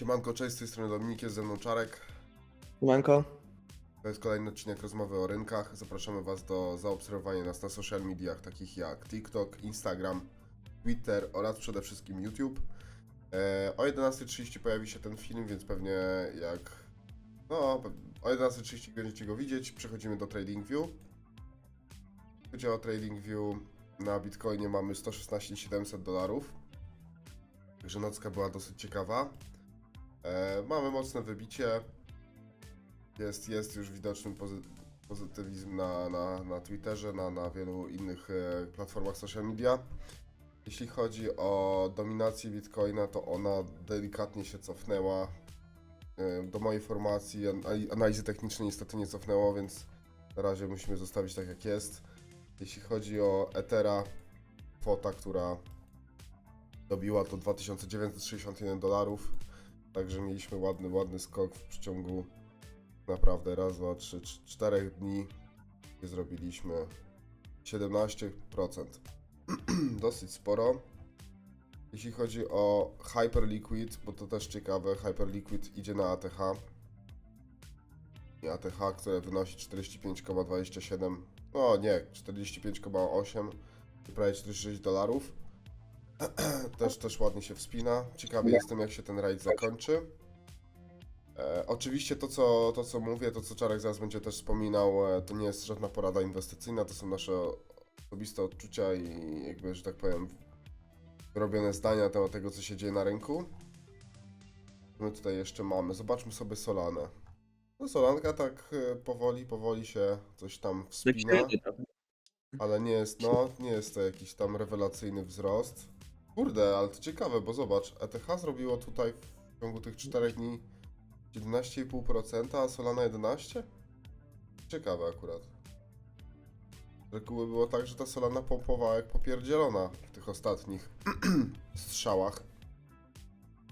Siemanko, cześć, z tej strony Dominik, jest ze mną Czarek. Manko. To jest kolejny odcinek rozmowy o rynkach. Zapraszamy Was do zaobserwowania nas na social mediach takich jak TikTok, Instagram, Twitter oraz przede wszystkim YouTube. E, o 11.30 pojawi się ten film, więc pewnie jak... No, o 11.30 będziecie go widzieć. Przechodzimy do TradingView. Chodzi o TradingView, na Bitcoinie mamy 116 700 dolarów. Także nocka była dosyć ciekawa. E, mamy mocne wybicie. Jest, jest już widoczny pozy pozytywizm na, na, na Twitterze, na, na wielu innych e, platformach social media. Jeśli chodzi o dominację Bitcoina, to ona delikatnie się cofnęła. E, do mojej formacji an analizy technicznej niestety nie cofnęło, więc na razie musimy zostawić tak jak jest. Jeśli chodzi o Ethera, kwota, która dobiła to 2961 dolarów. Także mieliśmy ładny, ładny skok w przeciągu naprawdę raz, dwa, trzy, cz- czterech dni, gdzie zrobiliśmy 17%. Dosyć sporo. Jeśli chodzi o Hyperliquid, bo to też ciekawe, Hyperliquid idzie na ATH. I ATH, które wynosi 45,27, no nie, 45,8, prawie 46 dolarów. też, też ładnie się wspina. Ciekawy jestem, jak się ten rajd zakończy. E, oczywiście to co, to, co mówię, to co Czarek zaraz będzie też wspominał, e, to nie jest żadna porada inwestycyjna, to są nasze osobiste odczucia i jakby, że tak powiem, robione zdania na temat tego, co się dzieje na rynku. My tutaj jeszcze mamy, zobaczmy sobie Solanę. No Solanka tak e, powoli, powoli się coś tam wspina, ale nie jest, no, nie jest to jakiś tam rewelacyjny wzrost. Kurde, ale to ciekawe, bo zobacz, ETH zrobiło tutaj w ciągu tych 4 dni 11,5%, a Solana 11%? Ciekawe akurat. Z reguły było tak, że ta Solana pompowała jak popierdzielona w tych ostatnich strzałach.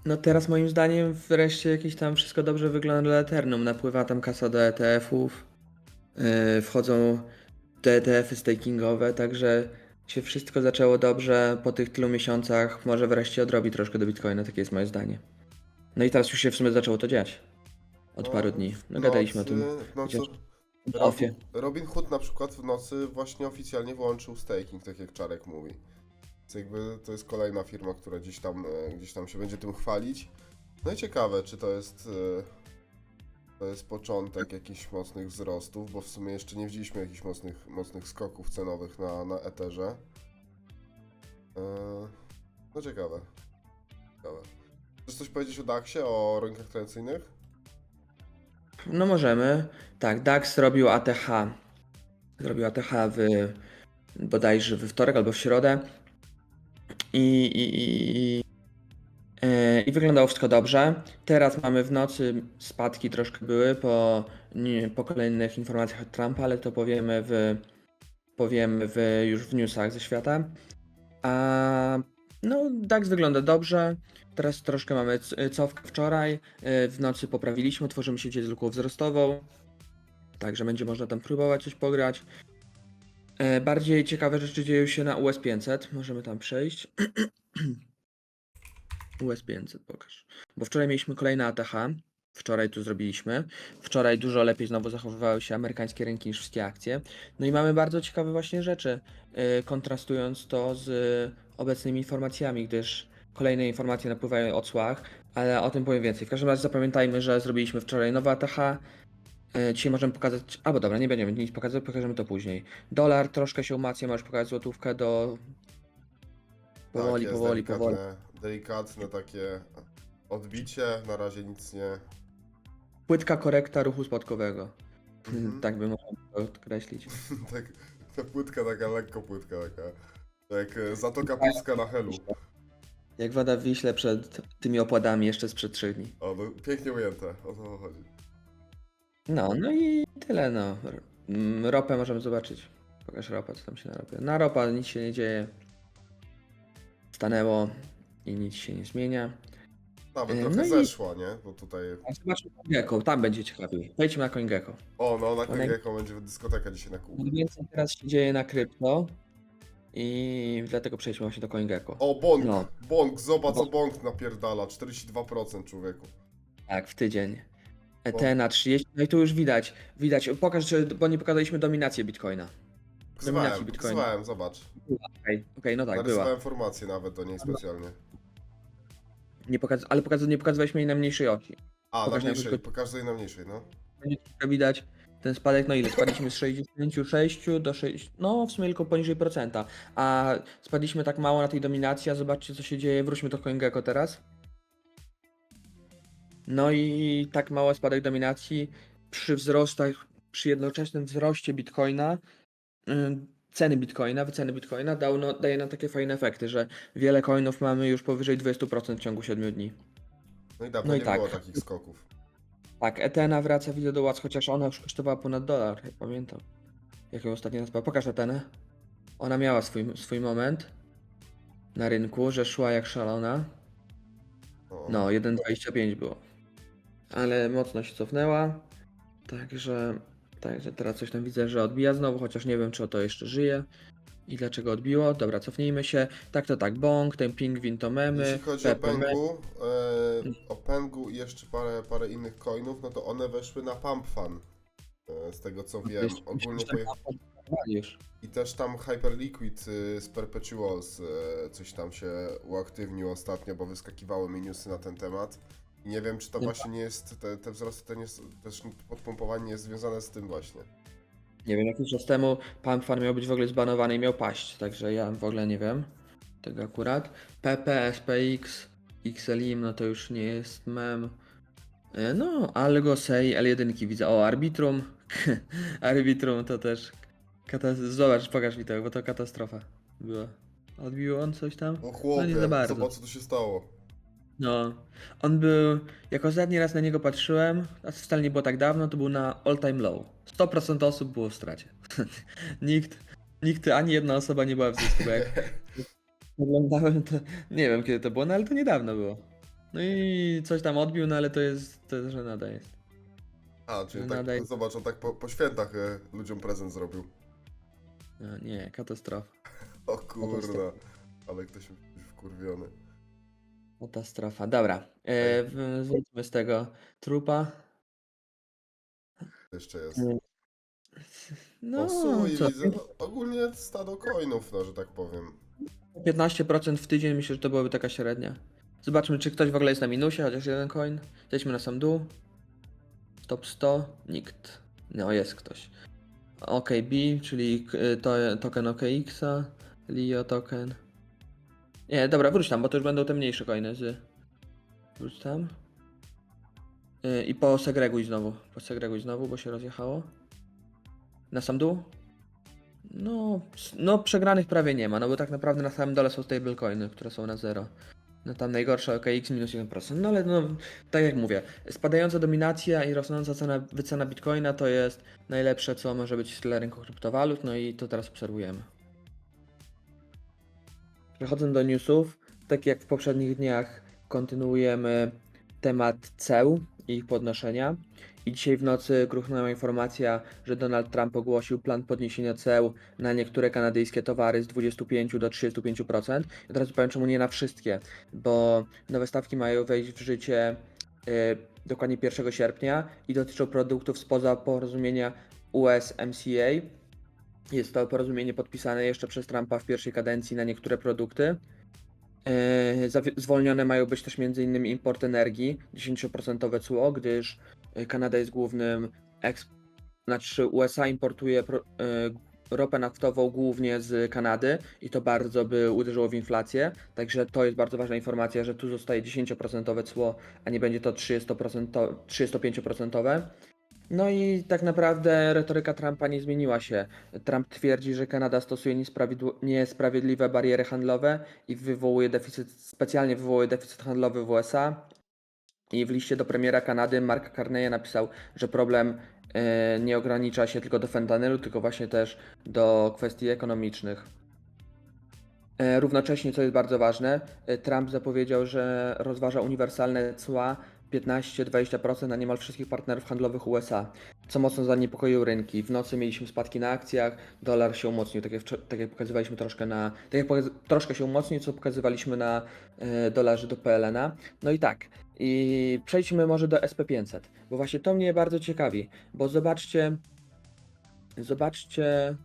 No teraz moim zdaniem wreszcie jakieś tam wszystko dobrze wygląda dla Eternum. Napływa tam kasa do ETF-ów. Yy, wchodzą te ETF-y stakingowe, także się wszystko zaczęło dobrze po tych tylu miesiącach. Może wreszcie odrobi troszkę do Bitcoina, takie jest moje zdanie. No i teraz już się w sumie zaczęło to dziać. Od No, paru dni. No gadaliśmy o tym. nocy-. Robin Hood na przykład w nocy właśnie oficjalnie wyłączył staking, tak jak Czarek mówi. Więc jakby to jest kolejna firma, która gdzieś tam, e, gdzieś tam się będzie tym chwalić. No i ciekawe, czy to jest, e, to jest początek jakichś mocnych wzrostów, bo w sumie jeszcze nie widzieliśmy jakichś mocnych, mocnych skoków cenowych na, na Etherze. E, No ciekawe. Ciekawe. Chcesz coś powiedzieć o DAX-ie, o rynkach tradycyjnych? No możemy. Tak, DAX robił ATH. Zrobił ATH w bodajże we wtorek albo w środę. I, i, i, i, wyglądało wszystko dobrze. Teraz mamy w nocy spadki troszkę były po, nie, po kolejnych informacjach od Trumpa, ale to powiemy w powiemy w, już w newsach ze świata. A no, DAX wygląda dobrze. Teraz troszkę mamy cofkę wczoraj. e, W nocy poprawiliśmy, tworzymy sieć z luką wzrostową. Także będzie można tam próbować coś pograć. E, Bardziej ciekawe rzeczy dzieją się na US 500. Możemy tam przejść. US 500 pokaż. Bo wczoraj mieliśmy kolejne ATH. Wczoraj tu zrobiliśmy. Wczoraj dużo lepiej znowu zachowywały się amerykańskie rynki niż wszystkie akcje. No i mamy bardzo ciekawe właśnie rzeczy, e, kontrastując to z obecnymi informacjami, gdyż kolejne informacje napływają o cłach, ale o tym powiem więcej. W każdym razie zapamiętajmy, że zrobiliśmy wczoraj nowe ATH. E, Dzisiaj możemy pokazać, albo dobra, nie będziemy nic pokazać, pokażemy to później. Dolar troszkę się umacnia, możesz pokazać złotówkę do... Powoli, tak, powoli, powoli. Delikatne takie odbicie, na razie nic nie... Płytka korekta ruchu spadkowego. Mhm. tak bym mógł to określić. tak, ta płytka taka, lekko płytka taka. Jak e, Zatoka Puska na Helu. Jak woda w Wiśle przed tymi opładami jeszcze sprzed trzech dni. O, no, pięknie ujęte, o to chodzi. No, no i tyle no. Ropę możemy zobaczyć. Pokaż ropę, co tam się na ropie. Na ropa nic się nie dzieje. Stanęło i nic się nie zmienia. Nawet E, trochę no i- zeszła, nie? Bo tutaj... A zobaczmy CoinGecko, tam będzie ciekawiej. Wejdźmy na CoinGecko. O, no na One- będzie dyskoteka dzisiaj na kółku. Im więcej teraz się dzieje na krypto, I dlatego przejdźmy właśnie do CoinGecko. O, Bong, No. Bong, zobacz co Bo- Bong napierdala, 42% człowieku. Tak, w tydzień. Etena 30, no i tu już widać, widać, pokaż, że, bo nie pokazaliśmy dominację Bitcoina. Dominacji Zwałem, Bitcoina. zobacz. Okej, okej, no tak, była. Narysowałem formację nawet do niej specjalnie. Nie pokaz ale pokaz nie pokazywaliśmy jej na mniejszej osi. A, na Pokaż mniejszej, pokaż jej na mniejszej, no. Będzie troszkę widać ten spadek, no ile? Spadliśmy z 66 do 6, no w sumie tylko poniżej procenta. A spadliśmy tak mało na tej dominacji, a zobaczcie co się dzieje, wróćmy do CoinGecko teraz. No i tak mały spadek dominacji przy wzrostach, przy jednoczesnym wzroście Bitcoina, ceny Bitcoina, wyceny Bitcoina dał, no, daje nam takie fajne efekty, że wiele coinów mamy już powyżej 20% w ciągu 7 dni. No i dawno No i nie tak. było takich skoków. Tak, Etena wraca, widzę do łac, chociaż ona już kosztowała ponad dolar, jak pamiętam. Jak ją ostatnio nazwała. Pokaż Etenę. Ona miała swój, swój moment na rynku, że szła jak szalona. No, 1,25 było. Ale mocno się cofnęła. Także, także teraz coś tam widzę, że odbija znowu, chociaż nie wiem, czy o to jeszcze żyje. I dlaczego odbiło? Dobra, cofnijmy się. Tak to tak, bąk, ten pingwin to memy. Jeśli chodzi Pepe o me- Pengu, e, o Pengu i jeszcze parę, parę innych coinów, no to one weszły na Pump Fun. E, z tego co wiem, ogólnie już. I też tam Hyperliquid y, z Perpetuals y, coś tam się uaktywnił ostatnio, bo wyskakiwały mi newsy na ten temat. Nie wiem, czy to Nie właśnie nie jest, te, te wzrosty, to nie też podpompowanie jest związane z tym właśnie. Nie wiem, jakiś czas temu Pump Fan miał być w ogóle zbanowany i miał paść, także ja w ogóle nie wiem tego akurat. PP, SPX, XLIM, no to już nie jest mem. E, No, Algo, Sei, L1 widzę. O, Arbitrum. Arbitrum to też. Katas- Zobacz, pokaż mi to, bo to katastrofa była. Odbił on coś tam? No chłopie, nie za bardzo. zobacz co tu się stało. No, on był, jak ostatni raz na niego patrzyłem, a wcale nie było tak dawno, to był na all time low. 100% osób było w stracie. nikt, nikt, ani jedna osoba nie była w zysku, bo jak oglądałem to, nie wiem kiedy to było, no ale to niedawno było. No i coś tam odbił, no ale to jest, to jest żenada jest. A, czyli tak, nadaj- zobacz, on tak po, po świętach y, ludziom prezent zrobił. No, nie, katastrofa. O kurde, ale ktoś wkurwiony. Katastrofa. Dobra, e, w- zwróćmy z tego trupa. Jeszcze jest. No, No, No, sui co? widzę, no, ogólnie stado coinów, no, że tak powiem. 15% w tydzień, myślę, że to byłaby taka średnia. Zobaczmy, czy ktoś w ogóle jest na minusie, chociaż jeden coin. Zejdźmy na sam dół. Top 100, nikt. No, jest ktoś. OKB, czyli y, to, token OKX-a, Lio token. Nie, dobra, wróć tam, bo to już będą te mniejsze coiny z... Wróć tam. Y, I posegreguj znowu, posegreguj znowu, bo się rozjechało. Na sam dół? No, no przegranych prawie nie ma, no bo tak naprawdę na samym dole są stablecoiny, które są na zero. No tam najgorsza OKX minus 1%, no ale no, tak jak mówię, spadająca dominacja i rosnąca cena, wycena bitcoina to jest najlepsze, co może być dla rynku kryptowalut, no i to teraz obserwujemy. Przechodząc do newsów, tak jak w poprzednich dniach kontynuujemy temat ceł i ich podnoszenia. I dzisiaj w nocy gruchnęła informacja, że Donald Trump ogłosił plan podniesienia ceł na niektóre kanadyjskie towary z 25 do 35%. I teraz powiem czemu nie na wszystkie, bo nowe stawki mają wejść w życie y, dokładnie 1 sierpnia i dotyczą produktów spoza porozumienia US-MCA. Jest to porozumienie podpisane jeszcze przez Trumpa w pierwszej kadencji na niektóre produkty. E, Zwolnione mają być też m.in. import energii, 10% cło, gdyż e, Kanada jest głównym eks... znaczy USA importuje e, ropę naftową głównie z Kanady i to bardzo by uderzyło w inflację, także to jest bardzo ważna informacja, że tu zostaje 10% cło, a nie będzie to 30%, 35%. No i tak naprawdę retoryka Trumpa nie zmieniła się. Trump twierdzi, że Kanada stosuje niesprawiedliwe bariery handlowe i wywołuje deficyt, specjalnie wywołuje deficyt handlowy w USA. I w liście do premiera Kanady Mark Carney napisał, że problem e, nie ogranicza się tylko do fentanylu, tylko właśnie też do kwestii ekonomicznych. E, Równocześnie, co jest bardzo ważne, e, Trump zapowiedział, że rozważa uniwersalne cła 15-20% na niemal wszystkich partnerów handlowych USA, co mocno zaniepokoiło rynki. W nocy mieliśmy spadki na akcjach, dolar się umocnił, tak jak, tak jak pokazywaliśmy troszkę na. Tak jak pokaz- troszkę się umocnił, co pokazywaliśmy na e, dolarze do PLN-a. No i tak. I przejdźmy może do SP500, bo właśnie to mnie bardzo ciekawi, bo zobaczcie, zobaczcie,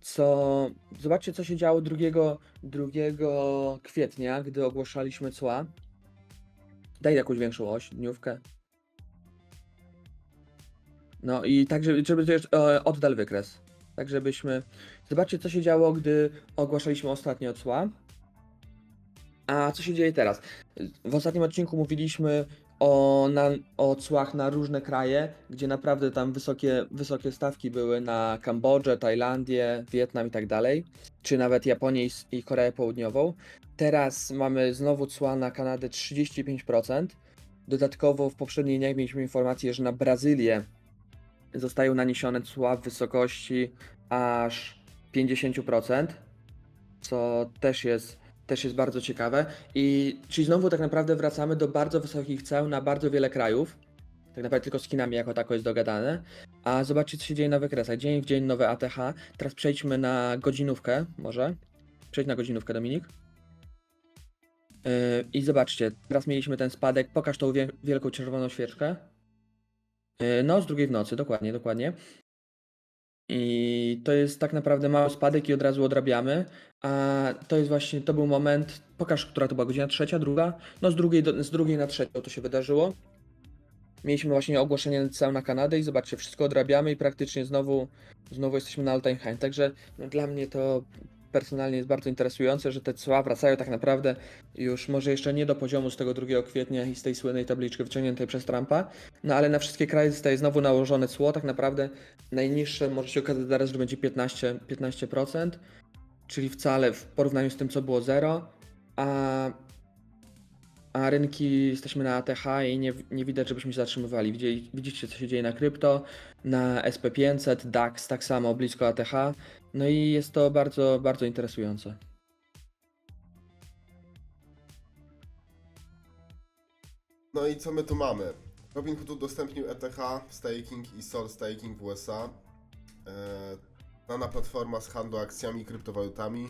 co, zobaczcie, co się działo 2, 2 kwietnia, gdy ogłaszaliśmy cła. Daj jakąś większą oś, dniówkę. No i tak, żeby, żeby to już e, oddal wykres. Tak, żebyśmy. Zobaczcie, co się działo, gdy ogłaszaliśmy ostatnio cła. A co się dzieje teraz? W ostatnim odcinku mówiliśmy o, na, o cłach na różne kraje, gdzie naprawdę tam wysokie, wysokie stawki były na Kambodżę, Tajlandię, Wietnam i tak dalej, czy nawet Japonię i, i Koreę Południową. Teraz mamy znowu cła na Kanadę 35%. Dodatkowo w poprzednich dniach mieliśmy informację, że na Brazylię zostają naniesione cła w wysokości aż 50%, co też jest, też jest bardzo ciekawe. I czyli znowu tak naprawdę wracamy do bardzo wysokich ceł na bardzo wiele krajów. Tak naprawdę tylko z Chinami jako tako jest dogadane. A zobaczcie, co się dzieje na wykresach. Dzień w dzień nowe ATH. Teraz przejdźmy na godzinówkę, może. Przejdź na godzinówkę, Dominik. Yy, I zobaczcie, teraz mieliśmy ten spadek. Pokaż tą wie- wielką czerwoną świeczkę. Yy, No, z drugiej w nocy, dokładnie, dokładnie. I to jest tak naprawdę mały spadek i od razu odrabiamy. A to jest właśnie, to był moment. Pokaż, która to była godzina trzecia, druga? No z drugiej, do, z drugiej na trzecią to się wydarzyło. Mieliśmy właśnie ogłoszenie cał na Kanadę i zobaczcie, wszystko odrabiamy i praktycznie znowu, znowu jesteśmy na all time high. Także no, dla mnie to personalnie jest bardzo interesujące, że te cła wracają tak naprawdę już może jeszcze nie do poziomu z tego 2 kwietnia i z tej słynnej tabliczki wyciągniętej przez Trumpa, no ale na wszystkie kraje zostaje znowu nałożone cło, tak naprawdę najniższe może się okazać zaraz, że będzie 15%, 15% czyli wcale w porównaniu z tym, co było 0, a, a rynki jesteśmy na ATH i nie, nie widać, żebyśmy się zatrzymywali. Widzieli, widzicie, co się dzieje na krypto, na SP500, DAX tak samo blisko ATH, no i jest to bardzo, bardzo interesujące. No i co my tu mamy? Robinhood udostępnił ETH, staking i Sol staking w USA. E, Znana platforma z handlu akcjami i kryptowalutami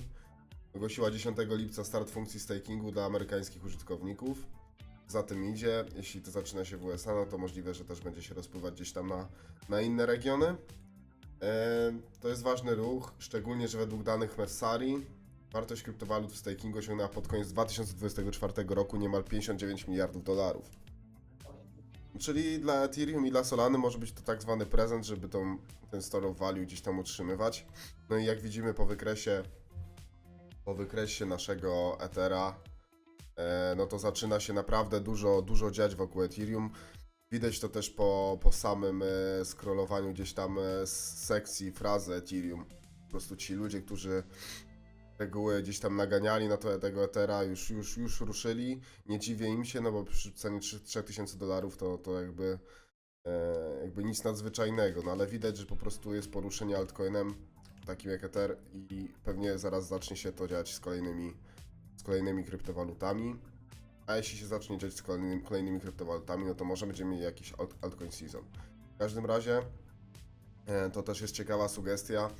ogłosiła 10 lipca start funkcji stakingu dla amerykańskich użytkowników. Za tym idzie, jeśli to zaczyna się w USA, no to możliwe, że też będzie się rozpływać gdzieś tam na, na inne regiony. To jest ważny ruch, szczególnie, że według danych Messari wartość kryptowalut w stakingu osiągnęła pod koniec 2024 roku niemal 59 miliardów dolarów. Czyli dla Ethereum i dla Solany może być to tak zwany prezent, żeby tą, ten store of value gdzieś tam utrzymywać. No i jak widzimy po wykresie, po wykresie naszego Ethera, e, no to zaczyna się naprawdę dużo, dużo dziać wokół Ethereum. Widać to też po, po samym e, scrollowaniu gdzieś tam e, z sekcji frazy Ethereum. Po prostu ci ludzie, którzy reguły gdzieś tam naganiali na to, tego Ethera, już, już, już ruszyli. Nie dziwię im się, no bo przy cenie 3 3000 dolarów to, to jakby, e, jakby nic nadzwyczajnego, no ale widać, że po prostu jest poruszenie altcoinem takim jak Ether i pewnie zaraz zacznie się to dziać z kolejnymi, z kolejnymi kryptowalutami. A jeśli się zacznie dziać z kolejnymi, kolejnymi kryptowalutami, no to może będziemy mieli jakiś alt, altcoin season. W każdym razie e, to też jest ciekawa sugestia,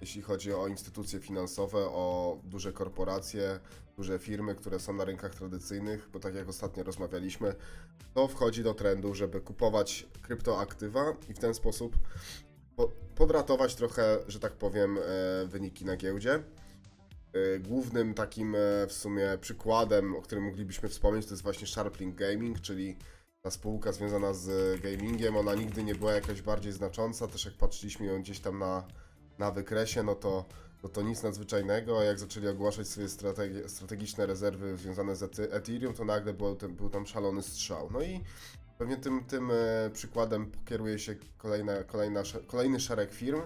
jeśli chodzi o instytucje finansowe, o duże korporacje, duże firmy, które są na rynkach tradycyjnych, bo tak jak ostatnio rozmawialiśmy, to wchodzi do trendu, żeby kupować kryptoaktywa i w ten sposób po, podratować trochę, że tak powiem, e, wyniki na giełdzie. E, Głównym takim e, w sumie przykładem, o którym moglibyśmy wspomnieć, to jest właśnie Sharplink Gaming, czyli ta spółka związana z gamingiem. Ona nigdy nie była jakaś bardziej znacząca, też jak patrzyliśmy ją gdzieś tam na, na wykresie, no to, no to nic nadzwyczajnego, a jak zaczęli ogłaszać swoje strategi- strategiczne rezerwy związane z Eth- Ethereum, to nagle był, ten, był tam szalony strzał. No i pewnie tym, tym e, przykładem kieruje się kolejna, kolejna, kolejny szereg firm,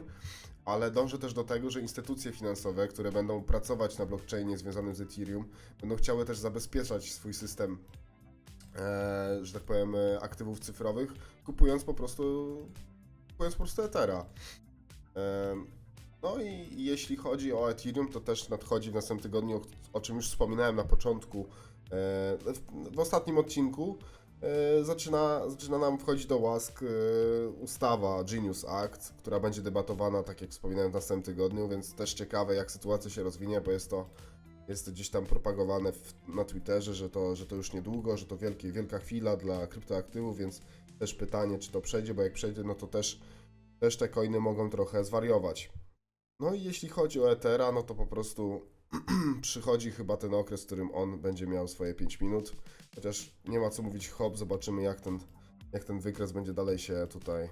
ale dążę też do tego, że instytucje finansowe, które będą pracować na blockchainie związanym z Ethereum, będą chciały też zabezpieczać swój system, e, że tak powiem, e, aktywów cyfrowych, kupując po prostu, kupując po prostu Ethera. E, no i jeśli chodzi o Ethereum, to też nadchodzi w następnym tygodniu, o, czym już wspominałem na początku, e, w, ostatnim odcinku, zaczyna, zaczyna nam wchodzić do łask e, ustawa Genius Act, która będzie debatowana, tak jak wspominałem, w następnym tygodniu, więc też ciekawe, jak sytuacja się rozwinie, bo jest to, jest to gdzieś tam propagowane w, na Twitterze, że to, że to już niedługo, że to wielkie, wielka chwila dla kryptoaktywów, więc też pytanie, czy to przejdzie, bo jak przejdzie, no to też, też te coiny mogą trochę zwariować. No i jeśli chodzi o Ethera, no to po prostu przychodzi chyba ten okres, w którym on będzie miał swoje 5 minut. Chociaż nie ma co mówić hop, zobaczymy jak ten, jak ten wykres będzie dalej się tutaj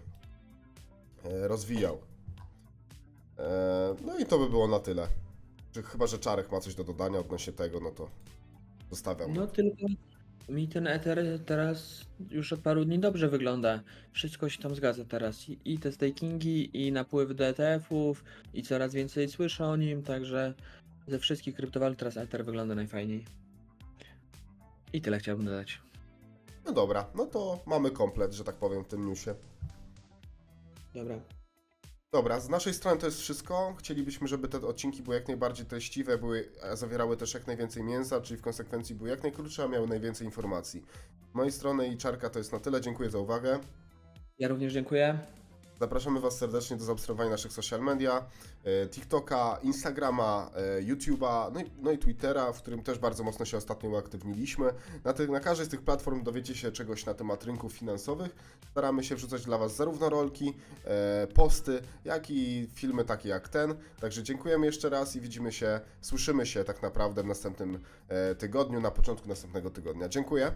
e, rozwijał. E, no i to by było na tyle. Chyba, że Czarek ma coś do dodania odnośnie tego, no to zostawiam. No tylko mi ten Ether teraz już od paru dni dobrze wygląda. Wszystko się tam zgadza teraz. I, te stakingi, i napływ do ETF-ów, i coraz więcej słyszę o nim, także ze wszystkich kryptowalut teraz Ether wygląda najfajniej. I tyle chciałbym dodać. No dobra, no to mamy komplet, że tak powiem, w tym newsie. Dobra. Dobra, z naszej strony to jest wszystko. Chcielibyśmy, żeby te odcinki były jak najbardziej treściwe, były, a zawierały też jak najwięcej mięsa, czyli w konsekwencji były jak najkrótsze, a miały najwięcej informacji. Z mojej strony i Czarka to jest na tyle. Dziękuję za uwagę. Ja również dziękuję. Zapraszamy Was serdecznie do zaobserwowania naszych social media, e, TikToka, Instagrama, e, YouTube'a, no i, no i Twittera, w którym też bardzo mocno się ostatnio uaktywniliśmy. Na, tych, na każdej z tych platform dowiecie się czegoś na temat rynków finansowych. Staramy się wrzucać dla Was zarówno rolki, e, posty, jak i filmy takie jak ten. Także dziękujemy jeszcze raz i widzimy się, słyszymy się tak naprawdę w następnym tygodniu, na początku następnego tygodnia. Dziękuję.